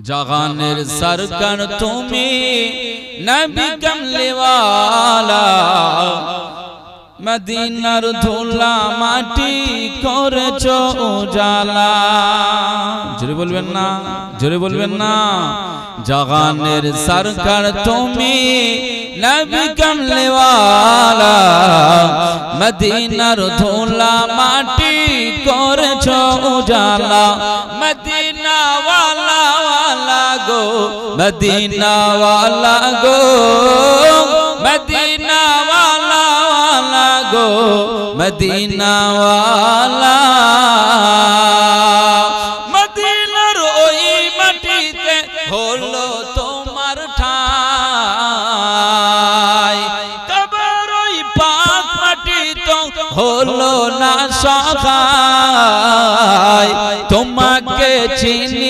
জাগানের সরকার তুমি নবী কমলিওয়ালা মদিনার ধুলা মাটি করেছ উজালা জোরে বলবেন না জোরে বলবেন না জাগানের সরকার তুমি নবী কমলিওয়ালা মদিনার ধুলা মাটি করেছ উজালা মদিনা ওয়ালা ওয়ালা গো মদিনা ওয়ালা গো মদিনা ওয়ালা ওয়ালা গো মদিনা ওয়ালা মদিনার ওই মাটিতে হলো তোমার ঠাই কবর ওই পাক মাটি তো হলো না সখাই তোমাকে চিনিল না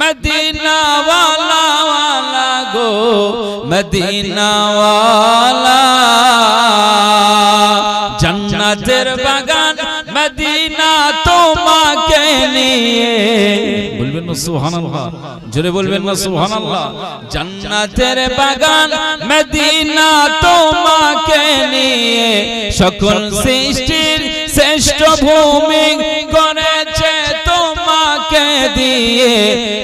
মদিনা ওয়ালা ওয়ালা গো মদিনা ওয়ালা জান্নাতের বাগান মদিনা তোমাকে নিয়ে। বলবেন না সুবহানাল্লাহ জোরে বলবেন না সুবহানাল্লাহ। জান্নাতের বাগান মদিনা তোমাকে নিয়ে। সকল সৃষ্টির শ্রেষ্ঠ ভূমি করেছে তোমাকে দিয়ে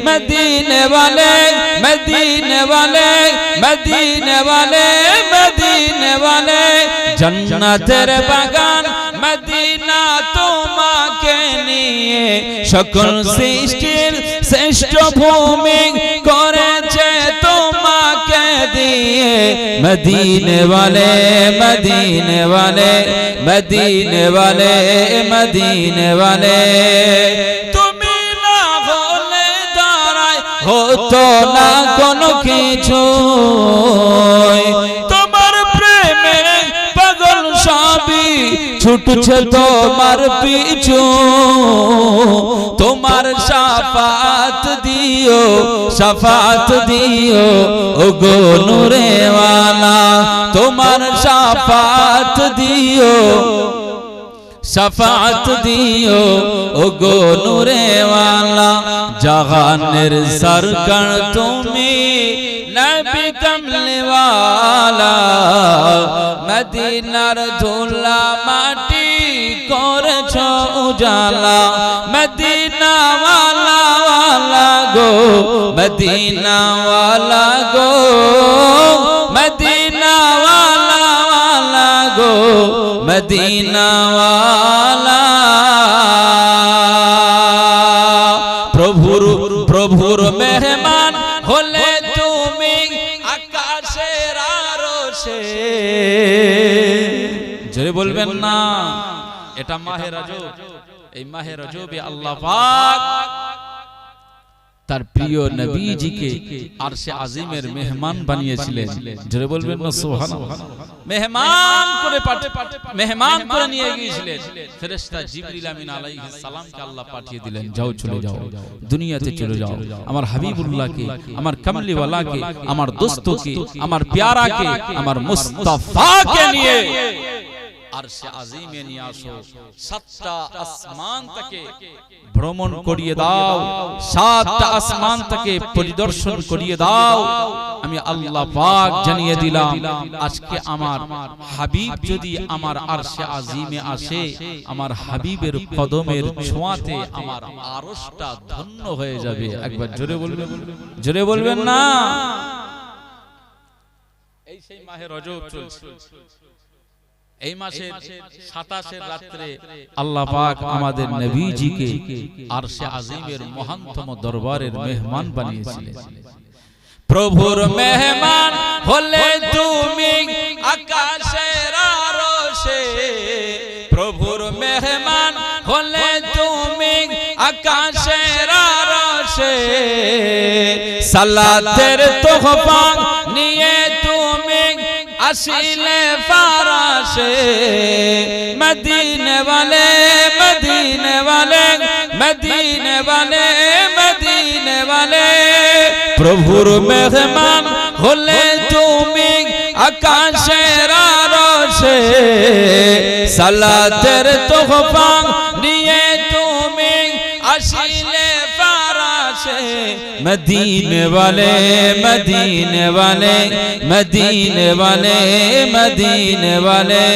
মদিনে वाले মদিনে वाले মদিনে वाले মদিনে वाले জান্নাতের বাগান মদিনা তোমাকে নিয়ে সকল সৃষ্টির শ্রেষ্ঠ ভূমি করেছে তোমাকে দিয়ে মদিনে वाले মদিনে वाले মদিনে वाले মদিনে वाले না কোনো কিছু তোমার প্রেমে পাগল সবই ছুটছে তোমার পিছু। তোমার সাফাত দিও সাফাত দিও ও গো নূরেওয়ালা। তোমার সাফাত দিও শফাত দিও ও গো নূরেওয়ালা জাহানের সরকার তুমি নবী কমলেওয়ালা মদিনার ধুলা মাটি করেছ উজালা মদিনা ওয়ালা ওয়ালা গো মদিনা ওয়ালা গো মদিনা ওয়ালা ওয়ালা গো মদিনা ওয়ালা জোরে বলবেন না। এটা মাহে রজব। এই মাহে রজবে আল্লাহ পাক। তার প্রিয় নবীজিকে আরশে আজিমের মেহমান বানিয়েছিলেন। জোরে বলবেন না সুবহানাল্লাহ। মেহমান করে মেহমান করে নিয়ে গিয়েছিলেন। ফেরেশতা জিবরিল আমিন আলাইহিস সালামকে আল্লাহ পাঠিয়ে দিলেন। যাও চলে যাও দুনিয়াতে চলে যাও। আমার হাবিবুল্লাহকে আমার কামলিওয়ালাকে আমার দোস্তকে আমার প্যারাকে আমার মুস্তাফাকে নিয়ে আরশে আজিমে নিয়ে আসো। সাতটা আসমান থেকে ভ্রমণ করিয়ে দাও। সাতটা আসমান থেকে পরিদর্শন করিয়ে দাও। আমি আল্লাহ পাক জানিয়ে দিলাম আজকে আমার হাবিব যদি আমার আরশে আজিমে আসে আমার হাবিবের কদমের ছোঁয়াতে আমার আরশটা ধন্য হয়ে যাবে। একবার জোরে বলবেন? জোরে বলবেন। না। এই সেই মাহে রজব চলছে। এই মাসের সাতাশের রাত্রে আল্লাহ পাক আমাদের নবীজিকে আরশে আজিমের মহানতম দরবারের মেহমান বানিয়েছিলেন। প্রভুর মেহমান হলে তুমি আকাশের আরশে। প্রভুর মেহমান হলে তুমি আকাশের সে সালাতের তোহফা নিয়ে আসিলে ফারাসে মদিনে वाले মদিনে वाले মদিনে वाले মদিনে वाले প্রভুর মেহমান হলে তুমি আকাশের আরশে সালাতের তোহফা নিয়ে তুমি আসিলে مدینے والے مدینے والے مدینے والے مدینے والے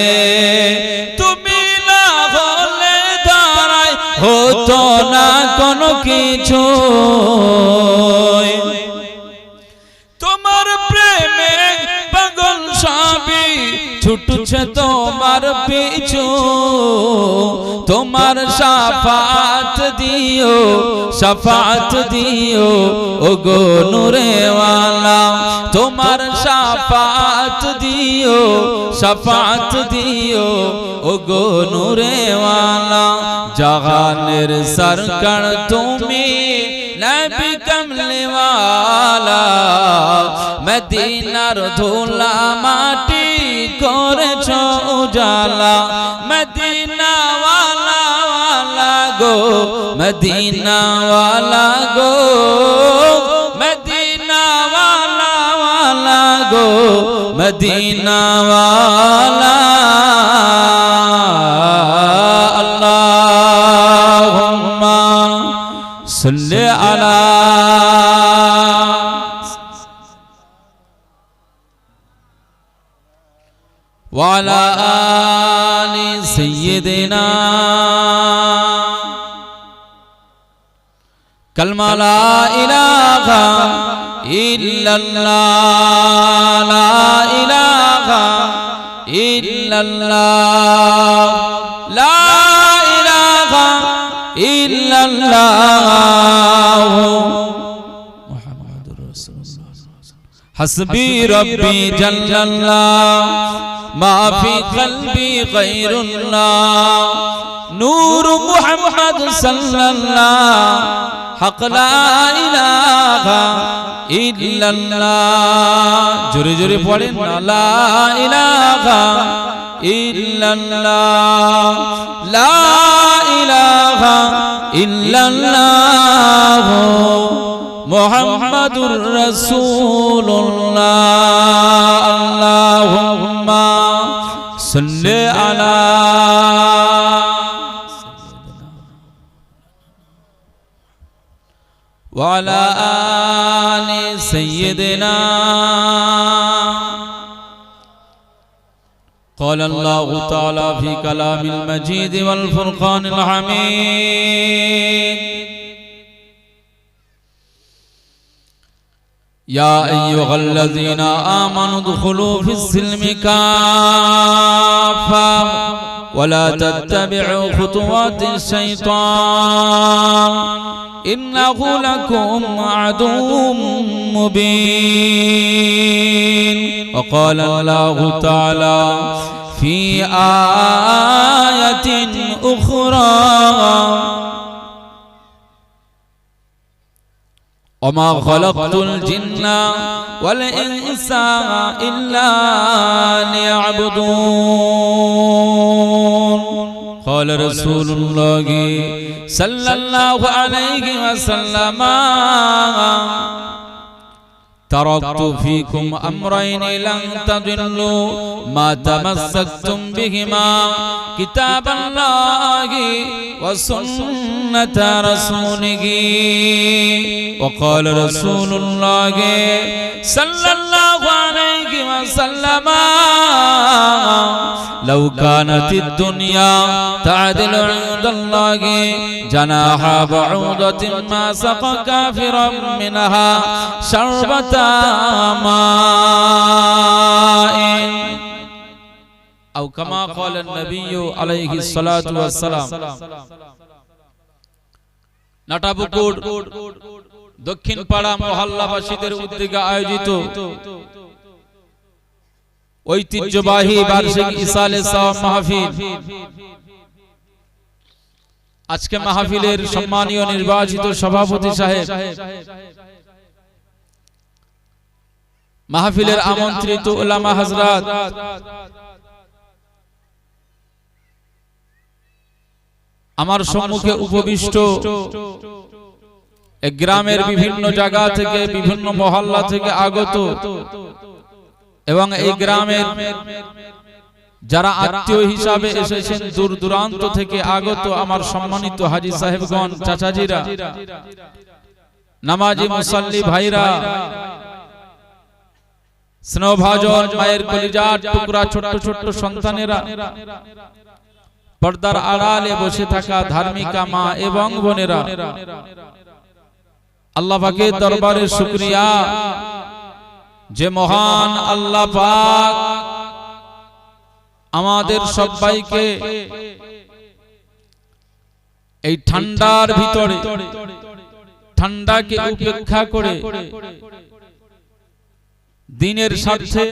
তুমি না হলে দাঁড়ায় হতো না কোনো কিছু ছুটছে তোমার পিছু, তোমার সাফাত দিও সাফাত দিও ও গো নূরেওয়ালা। তোমার সাফাত দিও সাফাত দিও ও গো নূরেওয়ালা। জাহানের সরকার তুমি নবী কমলেওয়ালা। মদিনার ধুলা মাটি করেছ উজালা। মদিনা ওয়ালা ওয়ালা গো মদিনা ওয়ালা গো মদিনা ওয়ালা ওয়ালা গো মদিনা ওয়ালা আল্লাহুম্মা সাল্লি দিয়ে দেনা কলমা লা ইলাহা ইল্লাল্লাহ লা ইলাহা ইল্লাল্লাহ লা ইলাহা ইল্লাল্লাহ মুহাম্মাদুর রব্বি ما في قلبي غير الله. نور محمد صلى الله. حق لا إله إلا الله. جري جري پڑھن لا إله إلا الله. لا إله إلا الله. محمد رسول الله. وعلى آل سيدنا قال الله تعالى في كلام المجيد والفرقان الحميد. يا أيها الذين آمنوا ادخلوا في السلم كافة. ولا تتبعوا خطوات الشيطان إنه لكم عدو مبين وقال الله تعالى في آية أخرى وما خلقت الجن والإنس إلا ليعبدون قال رسول الله صلى الله عليه وسلم تركت فيكم أمرين لن تضلوا ما تمسكتم بهما كتاب الله وسنة رسوله وقال رسول الله صلى الله عليه وسلم لو كانت الدنيا تعدل عند الله جناح بعوضة ما سقى كافرا منها شربة ماء أو كما قال النبي عليه الصلاة والسلام নাটাবুকুর দক্ষিণ পাড়া মহল্লাবাসীদের উদ্যোগে আয়োজিত ঐতিহ্যবাহী বার্ষিক ইসালে মাহফিল। আজকে মাহফিলের সম্মানীয় নির্বাচিত সভাপতি সাহেব। মাহফিলের আমন্ত্রিত ওলামা হজরত আমার সম্মুখে উপবিষ্ট গ্রামের বিভিন্ন জায়গা থেকে বিভিন্ন মহল্লা থেকে আগত এবং এই গ্রামের যারা আত্মীয় হিসাবে এসেছেন দূর দূরান্ত থেকে আগত আমার সম্মানিত হাজি সাহেবগণ চাচাজিরা নামাজি মুসাল্লি ভাইরা স্নেহভাজন মায়ের কলিজার টুকরা ছোট্ট ছোট্ট সন্তানেরা পর্দার আড়ালে বসে থাকা ধার্মিকা মা এবং বোনেরা। আল্লাহ পাকের দরবারে শুকরিয়া। যে মহান আল্লাহ পাক আমাদের সবাইকে এই ঠান্ডার ভিতরে ঠান্ডাকে উপেক্ষা করে দিনের স্বার্থে